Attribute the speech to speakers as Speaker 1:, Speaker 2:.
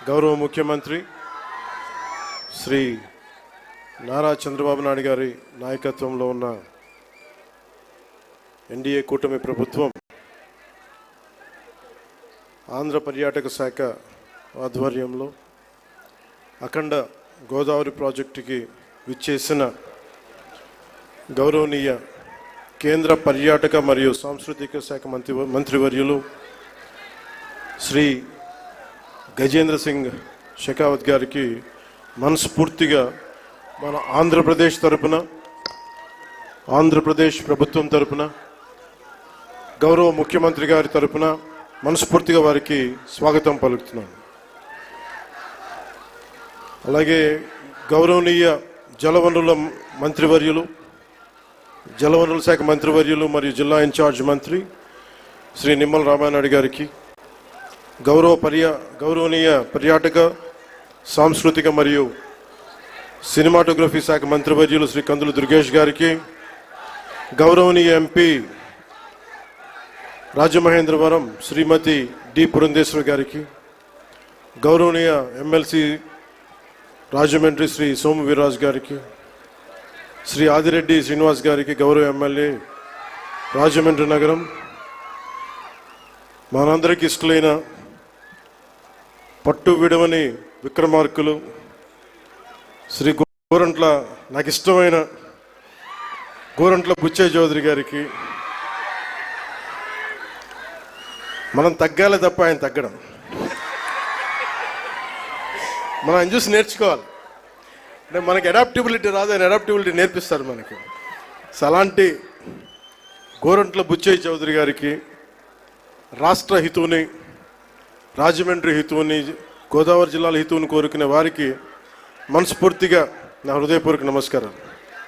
Speaker 1: గౌరవ ముఖ్యమంత్రి శ్రీ నారా చంద్రబాబు నాయుడు గారి నాయకత్వంలో ఉన్న ఎన్డీఏ కూటమి ప్రభుత్వం ఆంధ్ర పర్యాటక శాఖ ఆధ్వర్యంలో అఖండ గోదావరి ప్రాజెక్టుకి విచ్చేసిన గౌరవనీయ కేంద్ర పర్యాటక మరియు సాంస్కృతిక శాఖ మంత్రి మంత్రివర్యులు శ్రీ గజేంద్ర సింగ్ షెకావత్ గారికి మనస్ఫూర్తిగా మన ఆంధ్రప్రదేశ్ తరపున ఆంధ్రప్రదేశ్ ప్రభుత్వం తరపున గౌరవ ముఖ్యమంత్రి గారి తరపున మనస్ఫూర్తిగా వారికి స్వాగతం పలుకుతున్నాను. అలాగే గౌరవనీయ జలవనరుల మంత్రివర్యులు జలవనరుల శాఖ మంత్రివర్యులు మరియు జిల్లా ఇన్ఛార్జ్ మంత్రి శ్రీ నిమ్మల రామానాయుడు గారికి గౌరవ పర్యా గౌరవనీయ పర్యాటక సాంస్కృతిక మరియు సినిమాటోగ్రఫీ శాఖ మంత్రివర్యులు శ్రీ కందులు దుర్గేష్ గారికి గౌరవనీయ ఎంపీ రాజమహేంద్రవరం శ్రీమతి డి పురంధేశ్వరి గారికి గౌరవనీయ ఎమ్మెల్సీ రాజమండ్రి శ్రీ సోము వీర్రాజు గారికి శ్రీ ఆదిరెడ్డి శ్రీనివాస్ గారికి గౌరవ ఎమ్మెల్యే రాజమండ్రి నగరం మనందరికీ ఇష్టలైన పట్టు విడవని విక్రమార్కులు శ్రీ గోరంట్ల నాకు ఇష్టమైన గోరంట్ల బుచ్చయ్య చౌదరి గారికి మనం తగ్గాలి తప్ప ఆయన తగ్గడం. మనం ఆయన చూసి నేర్చుకోవాలి. అంటే మనకి అడాప్టబిలిటీ రాదు ఆయన అడాప్టబిలిటీ నేర్పిస్తారు మనకి. సో అలాంటి గోరంట్ల బుచ్చయ్య చౌదరి గారికి రాష్ట్ర హితువుని రాజమండ్రి హితువుని గోదావరి జిల్లాల హితువుని కోరుకునే వారికి మనస్ఫూర్తిగా నా హృదయపూర్వక నమస్కారాలు.